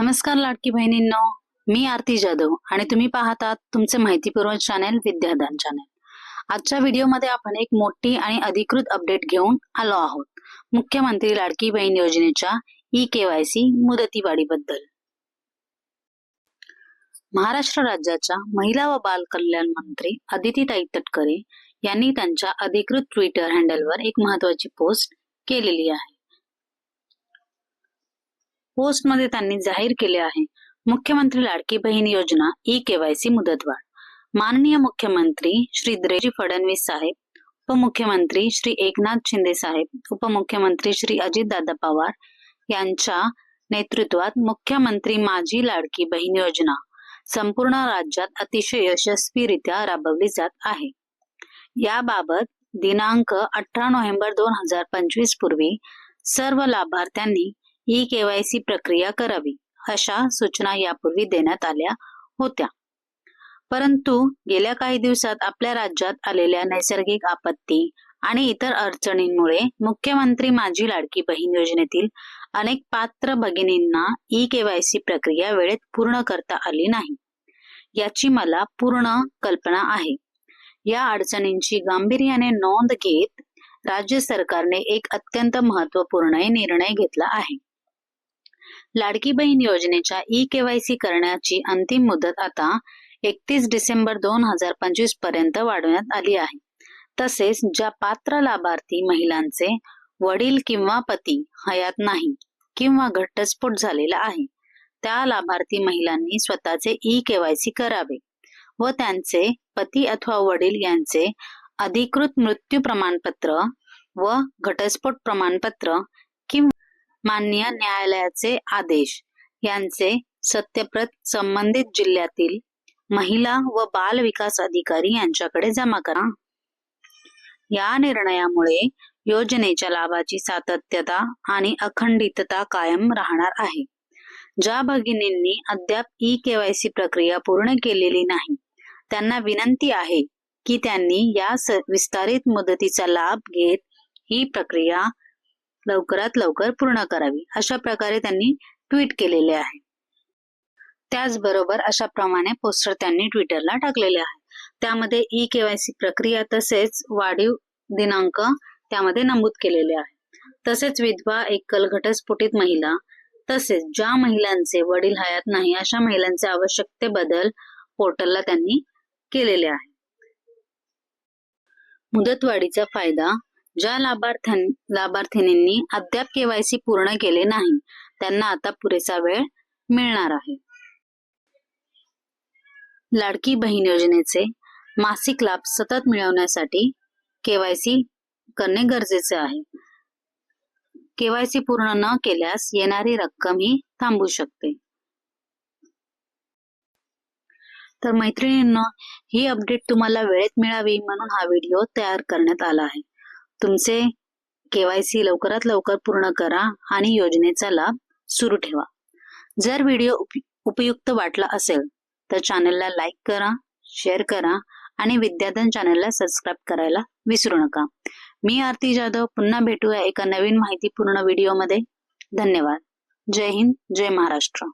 नमस्कार लाडकी बहिणींनो मी आरती जाधव आणि तुम्ही पाहतात तुमचे माहितीपूर्वक चॅनेल विद्यादान चॅनेल आजच्या व्हिडिओमध्ये आपण एक मोठी आणि अधिकृत अपडेट घेऊन आलो आहोत. मुख्यमंत्री लाडकी बहीण योजनेच्या ई केवायसी मुदतीवाढीबद्दल. महाराष्ट्र राज्याच्या महिला व बाल कल्याण मंत्री अदितीताई तटकरे यांनी त्यांच्या अधिकृत ट्विटर हँडलवर एक महत्वाची पोस्ट केलेली आहे. पोस्टमध्ये त्यांनी जाहीर केले आहे. मुख्यमंत्री लाडकी बहीण योजना ई केवायसी मुदतवाढ. माननीय मुख्यमंत्री श्री द्रेजी फडणवीस साहेब उपमुख्यमंत्री श्री एकनाथ शिंदे साहेब उपमुख्यमंत्री श्री अजितदादा पवार यांच्या नेतृत्वात मुख्यमंत्री माझी लाडकी बहीण योजना संपूर्ण राज्यात अतिशय यशस्वीरित्या राबवली जात आहे. याबाबत दिनांक अठरा नोव्हेंबर दोन हजार पंचवीस पूर्वी सर्व लाभार्थ्यांनी ई केवायसी प्रक्रिया करावी अशा सूचना यापूर्वी देण्यात आल्या होत्या. परंतु गेल्या काही दिवसात आपल्या राज्यात आलेल्या नैसर्गिक आपत्ती आणि इतर अडचणींमुळे मुख्यमंत्री माझी लाडकी बहीण योजनेतील अनेक पात्र भगिनींना ई केवायसी प्रक्रिया वेळेत पूर्ण करता आली नाही याची मला पूर्ण कल्पना आहे. या अडचणींची गांभीर्याने नोंद घेत राज्य सरकारने एक अत्यंत महत्त्वपूर्ण निर्णय घेतला आहे. लाडकी बहीण योजनेच्या ई केवायसी करण्याची अंतिम मुदत आता एकतीस डिसेंबर दोन हजार पंचवीसपर्यंत वाढवण्यात आली आहे. तसेच ज्या पात्र लाभार्थी महिलांचे वडील किंवा पती हयात नाही किंवा घटस्फोट झालेला आहे त्या लाभार्थी महिलांनी स्वतःचे ई केवायसी करावे व त्यांचे पती अथवा वडील यांचे अधिकृत मृत्यू प्रमाणपत्र व घटस्फोट प्रमाणपत्र मान्य न्यायालयाचे आदेश. यांचे सत्यप्रत संबंधित जिल्ह्यातील महिला व बाल विकास अधिकारी यांच्याकडे जमा करा. या निर्णयामुळे योजनेच्या लाभाची सातत्यता आणि अखंडितता कायम राहणार आहे. ज्या भगिनींनी अद्याप ई केवायसी प्रक्रिया पूर्ण केलेली नाही त्यांना विनंती आहे की त्यांनी या विस्तारित मुदतीचा लाभ घेत ही प्रक्रिया लवकरात लवकर पूर्ण करावी अशा प्रकारे त्यांनी ट्विट केलेले आहे. त्याचबरोबर अशा प्रमाणे पोस्टर त्यांनी ट्विटरला टाकलेले आहे. त्यामध्ये ई केवायसी प्रक्रिया तसेच वाढीव दिनांक त्यामध्ये नमूद केलेले आहे. तसेच विधवा एकल घटस्फोटित महिला तसेच ज्या महिलांचे वडील हयात नाही अशा महिलांचे आवश्यकते बदल पोर्टलला त्यांनी केलेले आहे. मुदतवाढीचा फायदा ज्या लाभार्थ्यां लाभार्थिनींनी अद्याप केवायसी पूर्ण केले नाही त्यांना आता पुरेसा वेळ मिळणार आहे. लाडकी बहीण योजनेचे मासिक लाभ सतत मिळवण्यासाठी केवायसी करणे गरजेचे आहे. केवायसी पूर्ण न केल्यास येणारी रक्कम ही थांबू शकते. तर मैत्रिणींना ही अपडेट तुम्हाला वेळेत मिळावी म्हणून हा व्हिडिओ तयार करण्यात आला आहे. तुमचे केवायसी लवकरात लवकर पूर्ण करा आणि योजनेचा लाभ सुरू ठेवा. जर व्हिडिओ उपयुक्त वाटला असेल तर चॅनलला लाईक करा शेअर करा आणि विद्याधन चॅनलला सबस्क्राईब करायला विसरू नका. मी आरती जाधव पुन्हा भेटूया एका नवीन माहितीपूर्ण व्हिडिओमध्ये. धन्यवाद. जय हिंद जय महाराष्ट्र.